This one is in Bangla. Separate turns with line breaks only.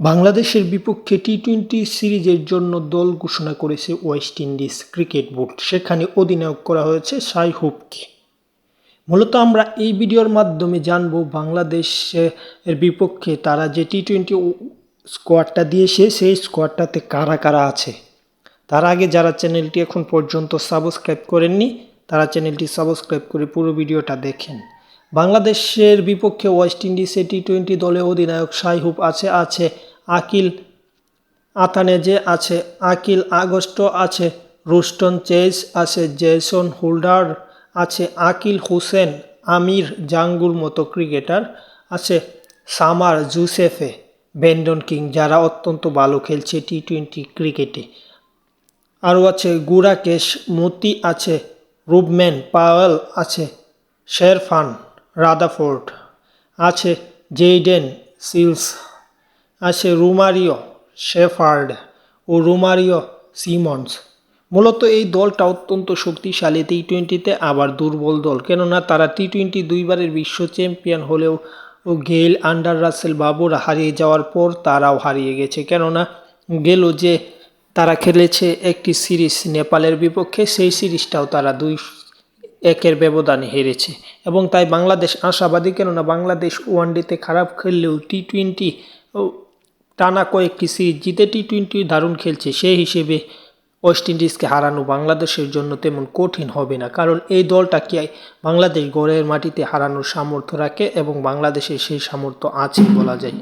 বাংলাদেশের বিপক্ষে টি টোয়েন্টি সিরিজের জন্য দল ঘোষণা করেছে ওয়েস্ট ইন্ডিজ ক্রিকেট বোর্ড। সেখানে অধিনায়ক করা হয়েছে সাই হুপকে। মূলত আমরা এই ভিডিওর মাধ্যমে জানব বাংলাদেশের বিপক্ষে তারা যে টি টোয়েন্টি স্কোয়াডটা দিয়েছে, সেই স্কোয়াডটাতে কারা কারা আছে? তার আগে যারা চ্যানেলটি এখন পর্যন্ত সাবস্ক্রাইব করেননি, তারা চ্যানেলটি সাবস্ক্রাইব করে পুরো ভিডিওটা দেখেন। বাংলাদেশের বিপক্ষে ওয়েস্ট ইন্ডিজে টি টোয়েন্টি দলে অধিনায়ক সাইহুব আছে আছে আকিল আতানেজে আছে, আকিল আগস্ট আছে, রুস্টন চেজ আছে, জেসন হোল্ডার আছে, আকিল হোসেন আমির জাঙ্গুর মতো ক্রিকেটার আছে, সামার জুসেফে, বেন্ডন কিং, যারা অত্যন্ত ভালো খেলছে টি টোয়েন্টি ক্রিকেটে। আরও আছে, গুরাকেশ মতি আছে রুবম্যান পাওয়েল আছে, শেরফান রাদাফোর্ড আছে, জেইডেন সিলস আছে রুমারিও শেফার্ড ও রুমারিও সিমন্স। মূলত এই দলটা অত্যন্ত শক্তিশালী টি টোয়েন্টিতে আবার দুর্বল দল। কেননা তারা টি টোয়েন্টি দুইবারের বিশ্ব চ্যাম্পিয়ন হলেও ও গেইল, আন্ডার রাসেল বাবুরা হারিয়ে যাওয়ার পর তারাও হারিয়ে গেছে। কেননা গেল যে তারা খেলেছে একটি সিরিজ নেপালের বিপক্ষে, সেই সিরিজটাও তারা দুই একের ব্যবধানে হেরেছে। এবং তাই বাংলাদেশ আশাবাদী, কেননা বাংলাদেশ ওয়ানডেতে খারাপ খেললেও টি টোয়েন্টি টানা কয়েকটি সিরিজ জিতে টি টোয়েন্টি দারুণ খেলছে, সেই হিসেবে ওয়েস্ট ইন্ডিজকে হারানো বাংলাদেশের জন্য তেমন কঠিন হবে না। কারণ এই দলটাকে বাংলাদেশ গড়ের মাটিতে হারানোর সামর্থ্য রাখে এবং বাংলাদেশের সেই সামর্থ্য আছে বলা যায়।